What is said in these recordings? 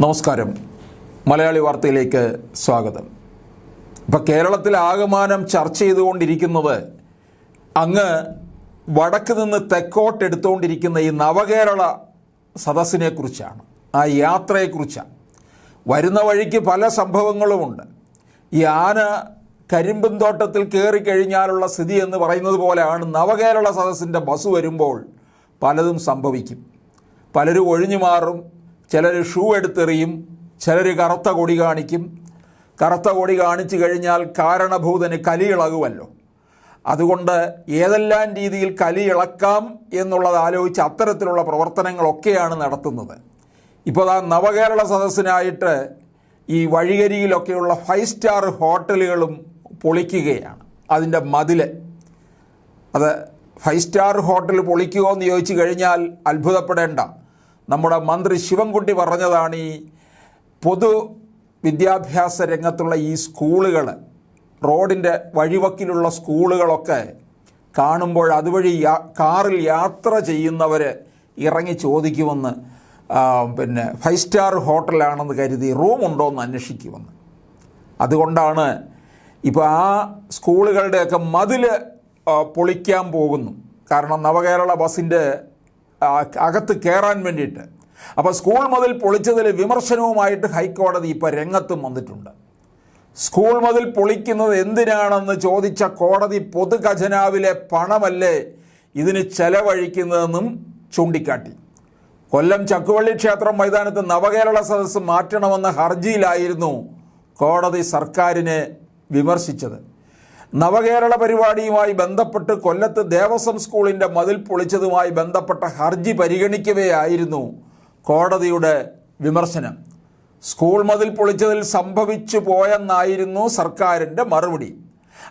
നമസ്കാരം. മലയാളി വാർത്തയിലേക്ക് സ്വാഗതം. ഇപ്പം കേരളത്തിൽ ആകമാനം ചർച്ച ചെയ്തുകൊണ്ടിരിക്കുന്നത് അങ്ങ് വടക്ക് നിന്ന് തെക്കോട്ട് എടുത്തുകൊണ്ടിരിക്കുന്ന ഈ നവകേരള സദസ്സിനെക്കുറിച്ചാണ്. ആ യാത്രയെക്കുറിച്ചാണ്. വരുന്ന വഴിക്ക് പല സംഭവങ്ങളുമുണ്ട്. ഈ ആന കരിമ്പും തോട്ടത്തിൽ കയറി കഴിഞ്ഞാലുള്ള സ്ഥിതി എന്ന് പറയുന്നത് പോലെയാണ് നവകേരള സദസ്സിന്റെ ബസ് വരുമ്പോൾ പലതും സംഭവിക്കും. പലരും ഒഴിഞ്ഞു മാറും. ചിലർ ഷൂ എടുത്തെറിയും ചിലർ കറുത്ത കൊടി കാണിക്കും. കറുത്ത കൊടി കാണിച്ചു കഴിഞ്ഞാൽ കാരണഭൂതന് കലി ഇളകുമല്ലോ അതുകൊണ്ട് ഏതെല്ലാം രീതിയിൽ കലി ഇളക്കാം എന്നുള്ളത് ആലോചിച്ച് അത്തരത്തിലുള്ള പ്രവർത്തനങ്ങളൊക്കെയാണ് നടത്തുന്നത്. ഇപ്പോൾ ആ നവകേരള സദസ്സിനായിട്ട് ഈ വഴികരിയിലൊക്കെയുള്ള ഫൈവ് സ്റ്റാർ ഹോട്ടലുകളും പൊളിക്കുകയാണ്. അതിന്റെ മതിൽ അത് ഫൈവ് സ്റ്റാർ ഹോട്ടൽ പൊളിക്കുമോ എന്ന് ചോദിച്ചു കഴിഞ്ഞാൽ അത്ഭുതപ്പെടേണ്ട. നമ്മുടെ മന്ത്രി ശിവൻകുട്ടി പറഞ്ഞതാണ് ഈ പൊതു വിദ്യാഭ്യാസ രംഗത്തുള്ള ഈ സ്കൂളുകൾ റോഡിന്റെ വഴിവക്കിലുള്ള സ്കൂളുകളൊക്കെ കാണുമ്പോൾ അതുവഴി കാറിൽ യാത്ര ചെയ്യുന്നവർ ഇറങ്ങി ചോദിക്കുമെന്ന് പിന്നെ ഫൈവ് സ്റ്റാർ ഹോട്ടലാണെന്ന് കരുതി റൂമുണ്ടോ എന്ന് അന്വേഷിക്കുമെന്ന്. അതുകൊണ്ടാണ് ഇപ്പോൾ ആ സ്കൂളുകളുടെയൊക്കെ മതിൽ പൊളിക്കാൻ പോകുന്നു. കാരണം നവകേരള ബസ്സിന്റെ അകത്ത് കയറാൻ വേണ്ടിയിട്ട്. അപ്പോൾ സ്കൂൾ മതിൽ പൊളിച്ചതിൽ വിമർശനവുമായിട്ട് ഹൈക്കോടതി ഇപ്പോൾ രംഗത്തും വന്നിട്ടുണ്ട്. സ്കൂൾ മതിൽ പൊളിക്കുന്നത് എന്തിനാണെന്ന് ചോദിച്ച കോടതി പൊതുഖജനാവിലെ പണമല്ലേ ഇതിന് ചെലവഴിക്കുന്നതെന്നും ചൂണ്ടിക്കാട്ടി. കൊല്ലം ചക്കുവള്ളി ക്ഷേത്രം മൈതാനത്ത് നവകേരള സദസ്സ് മാറ്റണമെന്ന ഹർജിയിലായിരുന്നു കോടതി സർക്കാരിനെ വിമർശിച്ചത്. നവകേരള പരിപാടിയുമായി ബന്ധപ്പെട്ട് കൊല്ലത്ത് ദേവസ്വം സ്കൂളിന്റെ മതിൽ പൊളിച്ചതുമായി ബന്ധപ്പെട്ട ഹർജി പരിഗണിക്കവെയായിരുന്നു കോടതിയുടെ വിമർശനം. സ്കൂൾ മതിൽ പൊളിച്ചതിൽ സംഭവിച്ചു പോയെന്നായിരുന്നു സർക്കാരിന്റെ മറുപടി.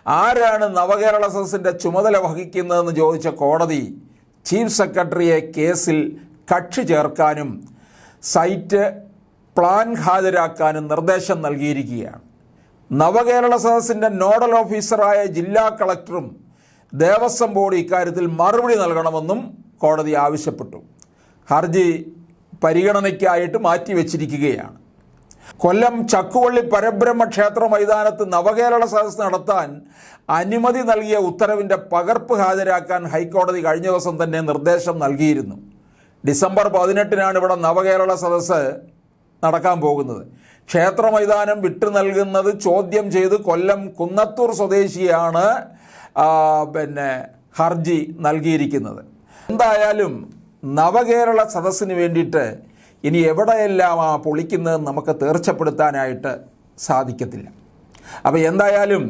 ആരാണ് നവകേരള സദസ്സിന്റെ ചുമതല വഹിക്കുന്നതെന്ന് ചോദിച്ച കോടതി ചീഫ് സെക്രട്ടറിയെ കേസിൽ കക്ഷി ചേർക്കാനും സൈറ്റ് പ്ലാൻ ഹാജരാക്കാനും നിർദ്ദേശം നൽകിയിരിക്കുകയാണ്. നവകേരള സദസ്സിന്റെ നോഡൽ ഓഫീസറായ ജില്ലാ കളക്ടറും ദേവസ്വം ബോർഡ് ഇക്കാര്യത്തിൽ മറുപടി നൽകണമെന്നും കോടതി ആവശ്യപ്പെട്ടു. ഹർജി പരിഗണനയ്ക്കായിട്ട് മാറ്റിവെച്ചിരിക്കുകയാണ് കൊല്ലം ചക്കുവള്ളി പരബ്രഹ്മ ക്ഷേത്ര മൈതാനത്ത് നവകേരള സദസ് നടത്താൻ അനുമതി നൽകിയ ഉത്തരവിന്റെ പകർപ്പ് ഹാജരാക്കാൻ ഹൈക്കോടതി കഴിഞ്ഞ ദിവസം തന്നെ നിർദ്ദേശം നൽകിയിരുന്നു. ഡിസംബർ പതിനെട്ടിനാണ് ഇവിടെ നവകേരള സദസ്സ് നടക്കാൻ പോകുന്നത്. ക്ഷേത്ര മൈതാനം വിട്ടു നൽകുന്നത് ചോദ്യം ചെയ്ത് കൊല്ലം കുന്നത്തൂർ സ്വദേശിയാണ് പിന്നെ ഹർജി നൽകിയിരിക്കുന്നത്. എന്തായാലും നവകേരള സദസ്സിന് വേണ്ടിയിട്ട് ഇനി എവിടെയെല്ലാം ആ പൊളിക്കുന്നത് നമുക്ക് തീർച്ചപ്പെടുത്താനായിട്ട് സാധിക്കത്തില്ല. അപ്പോൾ എന്തായാലും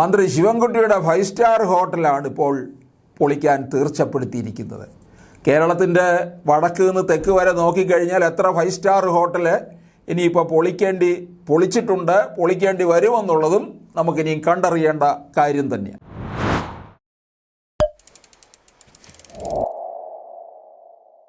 മന്ത്രി ശിവൻകുട്ടിയുടെ ഫൈവ് സ്റ്റാർ ഹോട്ടലാണ് ഇപ്പോൾ പൊളിക്കാൻ തീർച്ചപ്പെടുത്തിയിരിക്കുന്നത്. കേരളത്തിന്റെ വടക്ക് നിന്ന് തെക്ക് വരെ നോക്കിക്കഴിഞ്ഞാൽ എത്ര ഫൈവ് സ്റ്റാർ ഹോട്ടൽ ഇനിയിപ്പോൾ പൊളിക്കേണ്ടി പൊളിച്ചിട്ടുണ്ട് പൊളിക്കേണ്ടി വരുമെന്നുള്ളതും നമുക്കിനിയും കണ്ടറിയേണ്ട കാര്യം തന്നെയാണ്.